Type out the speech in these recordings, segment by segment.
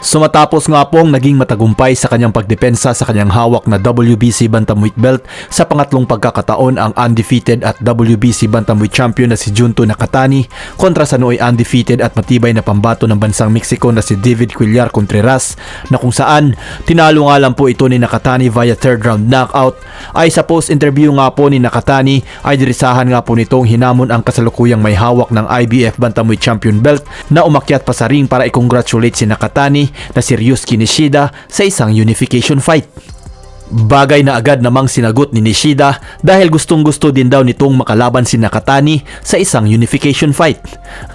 Sumatapos nga pong naging matagumpay sa kanyang pagdepensa sa kanyang hawak na WBC Bantamweight belt sa pangatlong pagkakataon ang undefeated at WBC Bantamweight champion na si Junto Nakatani kontra sa nooy undefeated at matibay na pambato ng bansang Mexico na si David Quillar Contreras na kung saan tinalo nga lang po ito ni Nakatani via third round knockout. Ay sa post interview nga po ni Nakatani ay dirisahan nga po nitong hinamon ang kasalukuyang may hawak ng IBF Bantamweight champion belt na umakyat pa sa ring para i-congratulate si Nakatani na si Ryusuke Nishida sa isang unification fight. Bagay na agad namang sinagot ni Nishida dahil gustong gusto din daw nitong makalaban si Nakatani sa isang unification fight.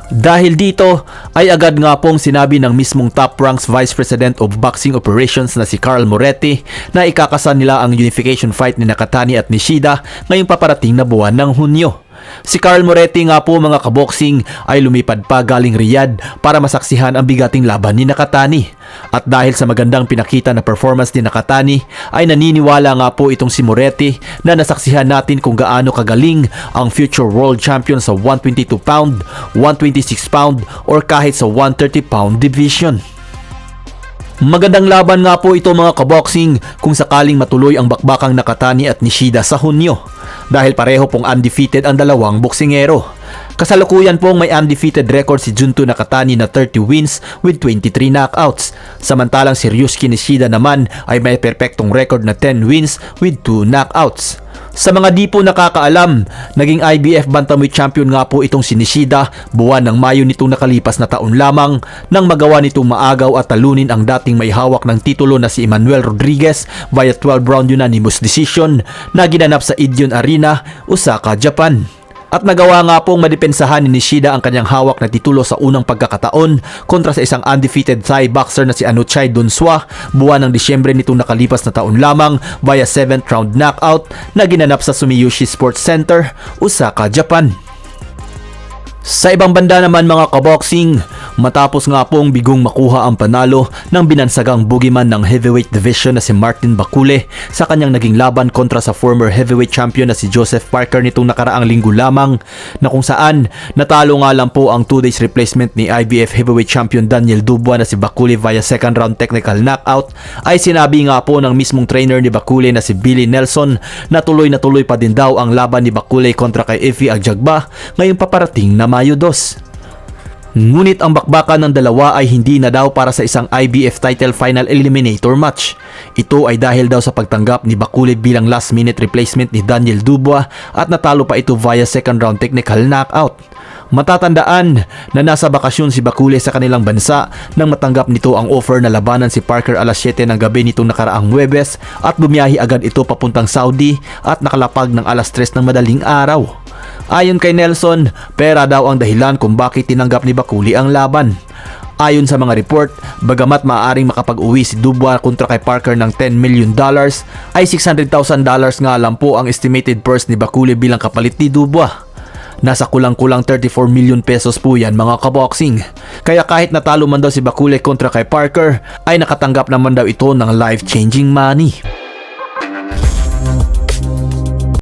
Dahil dito ay agad nga pong sinabi ng mismong top ranks Vice President of Boxing Operations na si Carl Moretti na ikakasan nila ang unification fight ni Nakatani at Nishida ngayong paparating na buwan ng Hunyo. Si Carl Moretti nga po mga kaboksing ay lumipad pa galing Riyadh para masaksihan ang bigating laban ni Nakatani. At dahil sa magandang pinakita na performance ni Nakatani ay naniniwala nga po itong si Moretti na nasaksihan natin kung gaano kagaling ang future world champion sa 122 pound, 126 pound or kahit sa 130 pound division. Magandang laban nga po ito mga kaboxing kung sakaling matuloy ang bakbakang Nakatani at Nishida sa Hunyo dahil pareho pong undefeated ang dalawang boksingero. Kasalukuyan pong may undefeated record si Junto Nakatani na 30 wins with 23 knockouts. Samantalang si Ryusuke Nishida naman ay may perpektong record na 10 wins with 2 knockouts. Sa mga di po nakakaalam, naging IBF Bantamweight Champion nga po itong si Nishida buwan ng Mayo nitong nakalipas na taon lamang nang magawa nitong maagaw at talunin ang dating may hawak ng titulo na si Emmanuel Rodriguez via 12 round unanimous decision na ginanap sa Ideon Arena, Osaka, Japan. At nagawa nga pong madepensahan ni Nishida ang kanyang hawak na titulo sa unang pagkakataon kontra sa isang undefeated Thai boxer na si Anuchay Dunswa buwan ng Disyembre nitong nakalipas na taon lamang via 7th round knockout na ginanap sa Sumiyoshi Sports Center, Osaka, Japan. Sa ibang banda naman mga kaboxing, matapos nga pong bigong makuha ang panalo ng binansagang boogeyman ng heavyweight division na si Martin Bakule sa kanyang naging laban kontra sa former heavyweight champion na si Joseph Parker nitong nakaraang linggo lamang na kung saan natalo nga lang po ang 2 days replacement ni IBF heavyweight champion Daniel Dubois na si Bakule via second round technical knockout ay sinabi nga po ng mismong trainer ni Bakule na si Billy Nelson na tuloy na tuloy pa din daw ang laban ni Bakule kontra kay Effie Agjagba ngayong paparating na Mayo 2. Ngunit ang bakbakan ng dalawa ay hindi na daw para sa isang IBF title final eliminator match. Ito ay dahil daw sa pagtanggap ni Bakule bilang last minute replacement ni Daniel Dubois at natalo pa ito via second round technical knockout. Matatandaan na nasa bakasyon si Bakule sa kanilang bansa nang matanggap nito ang offer na labanan si Parker alas 7 ng gabi nitong nakaraang Webes at bumiyahi agad ito papuntang Saudi at nakalapag ng alas 3 ng madaling araw. Ayon kay Nelson, pera daw ang dahilan kung bakit tinanggap ni Bakuli ang laban. Ayon sa mga report, bagamat maaaring makapag-uwi si Dubois kontra kay Parker ng 10 million dollars, ay 600,000 dollars nga lang po ang estimated purse ni Bakuli bilang kapalit ni Dubois. Nasa kulang-kulang 34 million pesos po yan mga kaboxing. Kaya kahit natalo man daw si Bakule kontra kay Parker, ay nakatanggap naman daw ito ng life-changing money.